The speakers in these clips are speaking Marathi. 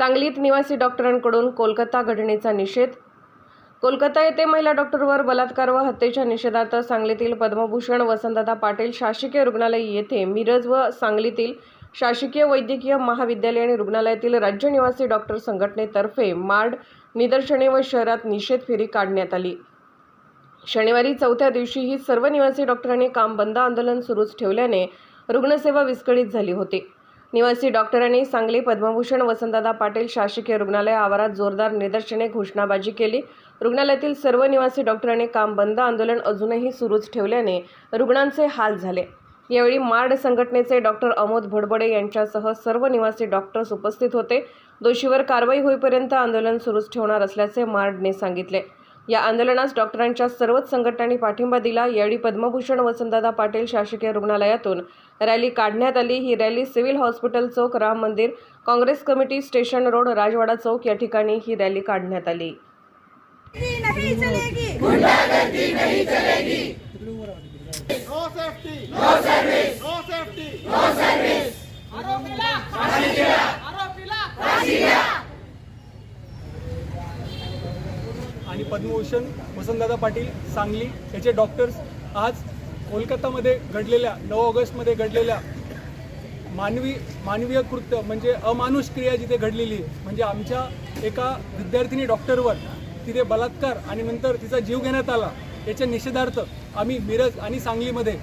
सांगलीत निवासी डॉक्टरांकडून कोलकाता घटनेचा निषेध. कोलकाता येथे महिला डॉक्टरवर बलात्कार व हत्येच्या निषेधार्थ सांगलीतील पद्मभूषण वसंतदा पाटील शासकीय रुग्णालय येथे मिरज व सांगलीतील शासकीय वैद्यकीय महाविद्यालय आणि रुग्णालयातील राज्य निवासी डॉक्टर संघटनेतर्फे मार्ड निदर्शने व शहरात निषेध फेरी काढण्यात आली. शनिवारी चौथ्या दिवशीही सर्व निवासी डॉक्टरांनी काम बंद आंदोलन सुरूच ठेवल्याने रुग्णसेवा विस्कळीत झाली होती. निवासी डॉक्टरांनी सांगली पद्मभूषण वसंतदादा पाटील शासकीय रुग्णालय आवारात जोरदार निदर्शने घोषणाबाजी केली. रुग्णालयातील सर्व निवासी डॉक्टरांनी काम बंद आंदोलन अजूनही सुरूच ठेवल्याने रुग्णांचे हाल झाले. यावेळी मार्ड संघटनेचे डॉक्टर अमोद भडबडे यांच्यासह सर्व निवासी डॉक्टर्स उपस्थित होते. दोषीवर कारवाई होईपर्यंत आंदोलन सुरूच ठेवणार असल्याचे मार्डने सांगितले. या आंदोलनास डॉक्टरांच्या सर्वच संघटनांनी पाठिंबा दिला. यावेळी पद्मभूषण वसंतदादा पाटील शासकीय रुग्णालयातून रॅली काढण्यात आली. ही रॅली सिव्हिल हॉस्पिटल चौक Ram Mandir Congress committee station road राजवाडा चौक या ठिकाणी ही रॅली काढण्यात आली. नहीं चलेगी. आणि पद्मभूषण वसंतदादा पाटील सांगली याचे डॉक्टर्स आज कोलकातामध्ये घडलेल्या नऊ ऑगस्टमध्ये घडलेल्या मानवी मानवीय कृत्य म्हणजे अमानुष क्रिया जिथे घडलेली आहे म्हणजे आमच्या एका विद्यार्थिनी डॉक्टरवर तिथे बलात्कार आणि नंतर तिचा जीव घेण्यात आला याच्या निषेधार्थ आम्ही मिरज आणि सांगलीमध्ये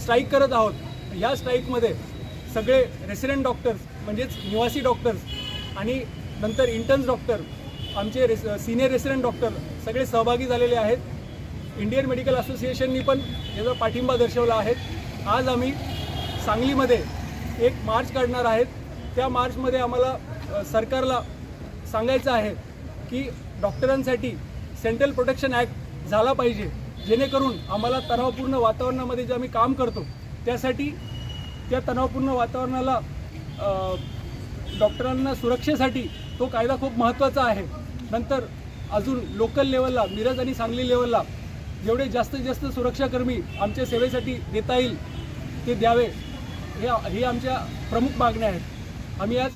स्ट्राईक करत आहोत. ह्या स्ट्राईकमध्ये सगळे रेसिडेंट डॉक्टर्स म्हणजेच निवासी डॉक्टर्स आणि नंतर इंटर्न्स डॉक्टर आमचे रेस सिनियर रेसिडेंट डॉक्टर सगळे सहभागी झालेले आहेत. इंडियन मेडिकल असोसिएशननी पण याचा पाठिंबा दर्शवला आहे. आज आम्ही सांगलीमध्ये एक मार्च काढणार आहेत. त्या मार्चमध्ये आम्हाला सरकारला सांगायचं आहे की डॉक्टरांसाठी सेंट्रल प्रोटेक्शन ॲक्ट झाला पाहिजे. जेणेकरून आम्हाला तणावपूर्ण वातावरणामध्ये जे आम्ही काम करतो त्यासाठी त्या तणावपूर्ण वातावरणाला डॉक्टरांना सुरक्षेसाठी तो कायदा खूप महत्त्वाचा आहे. नंतर अजून लोकल लेवलला मिरज आणि सांगली लेवलला जेवढे जास्तीत जास्त सुरक्षाकर्मी आमच्या सेवेसाठी देता येईल ते द्यावे. हे ही आमच्या प्रमुख मागण्या आहेत. आम्ही आज